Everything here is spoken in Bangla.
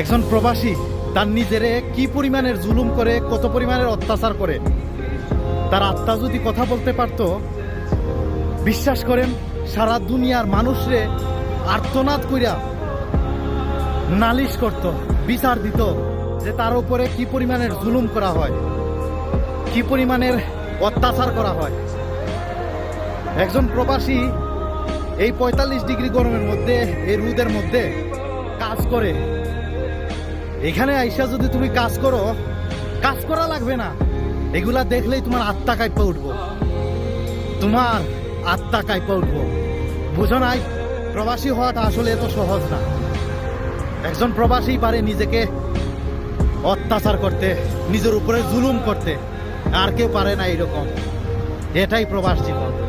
একজন প্রবাসী, তার নিজেরে কি পরিমাণের জুলুম করে, কত পরিমাণের অত্যাচার করে? তার আত্মা যদি কথা বলতে পারতো, বিশ্বাস করেন, সারা দুনিয়ার মানুষরে আর্তনাদ কইরা নালিশ করত, বিচার দিত যে তার উপরে কি পরিমাণের জুলুম করা হয়, কি পরিমাণের অত্যাচার করা হয়। একজন প্রবাসী এই পঁয়তাল্লিশ ডিগ্রি গরমের মধ্যে, এই রোদের মধ্যে কাজ করে এখানে আইসা যদি তুমি কাজ করো, কাজ করা লাগবে না। এগুলা দেখলেই তোমার আত্মা কাইপা উঠবো। তোমার আত্মা কাইপা উঠবো। বুঝো নাই, প্রবাসী হওয়াটা আসলে এত সহজ না। একজন প্রবাসী পারে নিজেকে অত্যাচার করতে, নিজের উপরে জুলুম করতে। আর কেউ পারে না এরকম এটাই প্রবাস জীবন।